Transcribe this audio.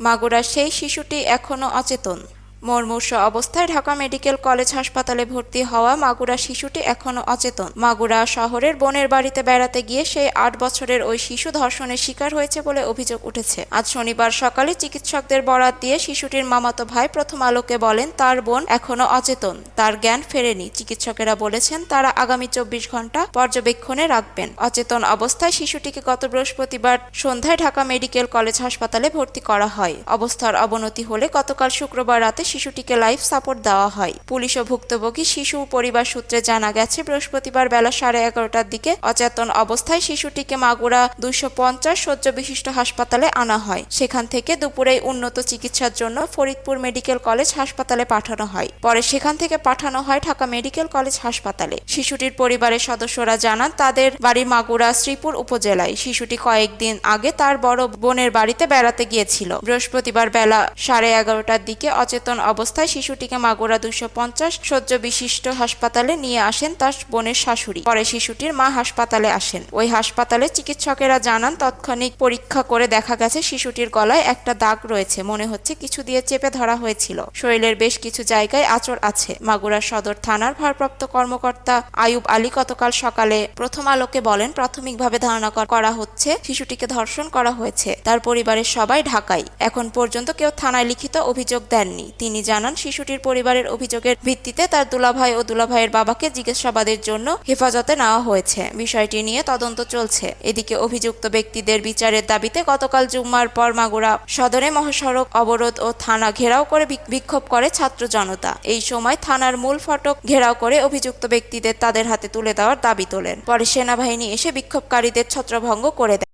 মাগুরার সেই শিশুটি এখনও অচেতন। মুমূর্ষ অবস্থায় ঢাকা মেডিকেল কলেজ হাসপাতালে ভর্তি হওয়া মাগুরা শিশুটি এখনও অচেতন। মাগুরা শহরের বোনের বাড়িতে বেড়াতে গিয়ে সেই আট বছরের ওই শিশু ধর্ষণের শিকার হয়েছে বলে অভিযোগ উঠেছে। আজ শনিবার সকালে চিকিৎসকদের বরাত দিয়ে শিশুটির মামাতো ভাই প্রথম আলোকে বলেন, তার বোন এখনও অচেতন। তার জ্ঞান ফেরেনি। চিকিৎসকেরা বলেছেন, তারা আগামী চব্বিশ ঘণ্টা পর্যবেক্ষণে রাখবেন। অচেতন অবস্থায় শিশুটিকে গত বৃহস্পতিবার সন্ধ্যায় ঢাকা মেডিকেল কলেজ হাসপাতালে ভর্তি করা হয়। অবস্থার অবনতি হলে গতকাল শুক্রবার রাতে শিশুটিকে লাইফ সাপোর্ট দেওয়া হয়। পুলিশ ও ভুক্তভোগী শিশু পরিবার সূত্রে জানা গেছে, বৃহস্পতিবার বেলা সাড়ে এগারোটার দিকে অচেতন অবস্থায় শিশুটিকে মাগুরা দুইশো পঞ্চাশ সহ্য বিশিষ্ট হাসপাতালে আনা হয়। সেখান থেকে দুপুরে উন্নত চিকিৎসার জন্য ফরিদপুর মেডিকেল কলেজ হাসপাতালে পাঠানো হয়। পরে সেখান থেকে পাঠানো হয় ঢাকা মেডিকেল কলেজ হাসপাতালে। শিশুটির পরিবারের সদস্যরা জানান, তাদের বাড়ি মাগুরা শ্রীপুর উপজেলায়। শিশুটি কয়েকদিন আগে তার বড় বোনের বাড়িতে বেড়াতে গিয়েছিল। বৃহস্পতিবার বেলা সাড়ে এগারোটার দিকে অচেতন অবস্থায় শিশুটিকে মাগুরা দুশো পঞ্চাশ শয্য বিশিষ্ট হাসপাতালে নিয়ে আসেন তার বোনের শাশুড়ি। পরে শিশুটির মা হাসপাতালে আসেন। ওই হাসপাতালে চিকিৎসকেরা জানান, তাৎক্ষণিক পরীক্ষা করে দেখা গেছে শিশুটির গলায় একটা দাগ রয়েছে। মনে হচ্ছে কিছু দিয়ে চেপে ধরা হয়েছিল। শরীরের বেশ কিছু জায়গায় আঁচড় আছে। মাগুরা সদর থানার ভারপ্রাপ্ত কর্মকর্তা আয়ুব আলী গতকাল সকালে প্রথম আলোকে বলেন, প্রাথমিকভাবে ধারণা করা হচ্ছে, শিশুটিকে ধর্ষণ করা হয়েছে। তার পরিবারের সবাই ঢাকায়। এখন পর্যন্ত কেউ থানায় লিখিত অভিযোগ দেননি। তিনি জানান, শিশুটির পরিবারের অভিযোগের ভিত্তিতে তার দুলাভাই ও দুলাভাইয়ের বাবাকে জিজ্ঞাসাবাদের জন্য হেফাজতে নেওয়া হয়েছে। বিষয়টি নিয়ে তদন্ত চলছে। এদিকে অভিযুক্ত ব্যক্তিদের বিচারের দাবিতে গতকাল জুম্মার পর মাগুরা সদরে মহাসড়ক অবরোধ ও থানা ঘেরাও করে বিক- বিক্ষোভ করে ছাত্র জনতা। এই সময় থানার মূল ফটক ঘেরাও করে অভিযুক্ত ব্যক্তিদের তাদের হাতে তুলে দেওয়ার দাবি তোলেন। পরে সেনাবাহিনী এসে বিক্ষোভকারীদের ছত্রভঙ্গ করে দেয়।